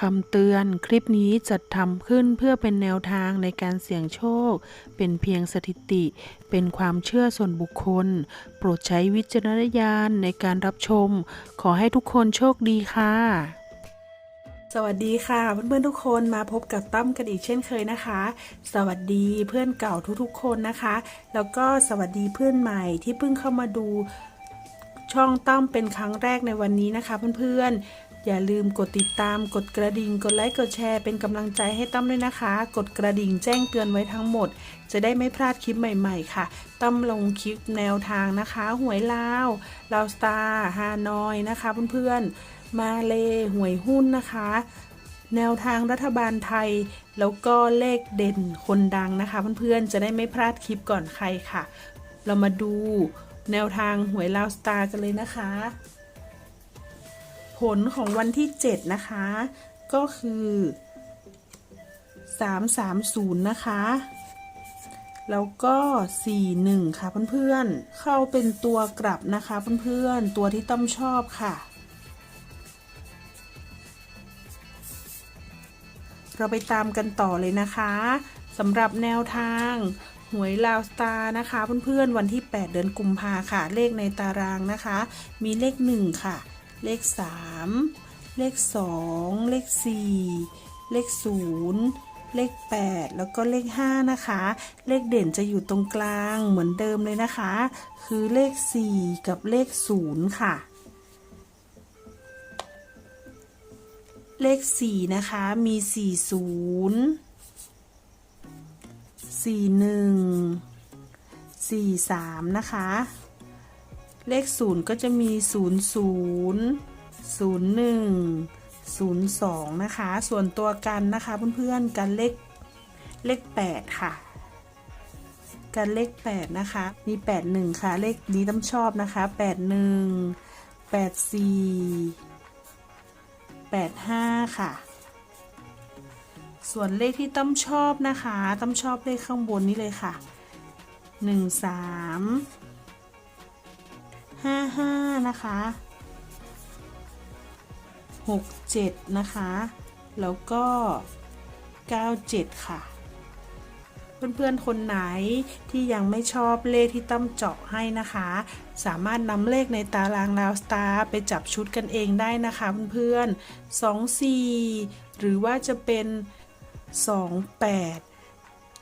คำเตือนคลิปนี้จัดทำขึ้นเพื่อเป็นแนวทางในการเสี่ยงโชค เป็นเพียงสถิติ เป็นความเชื่อส่วนบุคคล โปรดใช้วิจารณญาณในการรับชม ขอให้ทุกคนโชคดีค่ะ สวัสดีค่ะเพื่อนๆทุกคนมาพบกับตั้มกันอีกเช่นเคยนะคะ สวัสดีเพื่อนเก่าทุกๆคนนะคะ แล้วก็สวัสดีเพื่อนใหม่ที่เพิ่งเข้ามาดูช่องตั้มเป็นครั้งแรกในวันนี้นะคะเพื่อนๆ อย่าลืมกดติดตามกดกระดิ่ง กดไลค์กดแชร์เป็นกำลังใจให้ตั้มด้วยนะคะ กดกระดิ่งแจ้งเตือนไว้ทั้งหมด จะได้ไม่พลาดคลิปใหม่ ๆ ค่ะ ตั้มลงคลิปแนวทางนะคะ หวยลาวลาวสตาร์ฮานอยนะคะเพื่อนๆมาเลหวยหุ้นนะคะแนวทางรัฐบาลไทย แล้วก็เลขเด่นคนดังนะคะ เพื่อนๆ จะได้ไม่พลาดคลิปก่อนใครค่ะ เรามาดูแนวทางหวยลาวสตาร์กันเลยนะคะ ผลของวันที่ 7 นะคะ ก็คือ 330 นะคะ แล้วก็ 41 ค่ะเพื่อนๆ เข้าเป็นตัวกลับนะคะเพื่อนๆ ตัวที่ต้อมชอบค่ะ เราไปตามกันต่อเลยนะคะสำหรับแนวทางหวยลาวสตาร์นะคะเพื่อนๆวันที่ 8 เดือนกุมภาค่ะ เลขในตารางนะคะ มีเลข 1 ค่ะ เลข 3 เลข 2 เลข 4 เลข 0 เลข 8 แล้วก็เลข 5 นะคะ เลขเด่นจะอยู่ตรงกลางเหมือนเดิมเลยนะคะ คือเลข 4 กับเลข 0 ค่ะ เลข 4 นะคะ มี 40 41 43 นะคะ เลข0ก็จะมี00 01 02นะคะ ส่วนตัวกันนะคะเพื่อนๆกันเลขเลข8ค่ะ กันเลข8นะคะ มี81ค่ะ เลขนี้ต้องชอบนะคะ81 84 85ค่ะส่วนเลขที่ตั้มชอบนะคะตั้มชอบเลขข้างบนนี้เลยค่ะ 13 55 นะคะ 67 นะคะ แล้วก็ 97 ค่ะ เพื่อนๆ คนไหนที่ยังไม่ชอบเลขที่ตั้มเจาะให้นะคะ สามารถนำเลขในตารางลาวสตาร์ไปจับชุดกันเองได้นะคะเพื่อนๆ 2 4 หรือว่าจะเป็น 2 8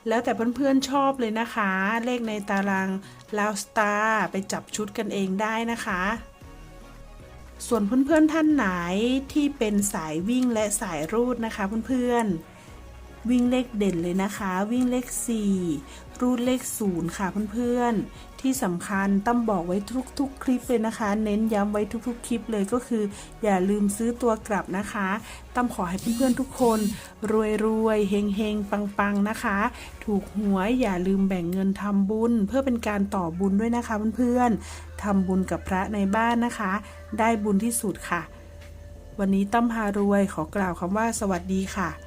แล้วแต่เพื่อนๆชอบเลยนะคะ เลขในตารางลาวสตาร์ไปจับชุดกันเองได้นะคะ ส่วนเพื่อนๆท่านไหนที่เป็นสายวิ่งและสายรูดนะคะเพื่อนๆ วิ่งเลขเด่นเลยนะคะ วิ่งเลข 4 รูดเลข 0 ค่ะเพื่อนๆ ที่สำคัญตั้มบอกไว้ทุกๆ คลิปเลยนะคะ เน้นย้ำไว้ทุกๆ คลิปเลยก็คือ อย่าลืมซื้อตัวกลับนะคะตั้มขอให้เพื่อนๆทุกคน รวยๆเฮงๆ ปังๆ นะคะ ถูกหวยอย่าลืมแบ่งเงินทำบุญ เพื่อเป็นการต่อบุญด้วยนะคะเพื่อนๆทำบุญกับพระในบ้านนะคะ ได้บุญที่สุดค่ะ วันนี้ตั้มพารวยขอกล่าวคำว่าสวัสดีค่ะ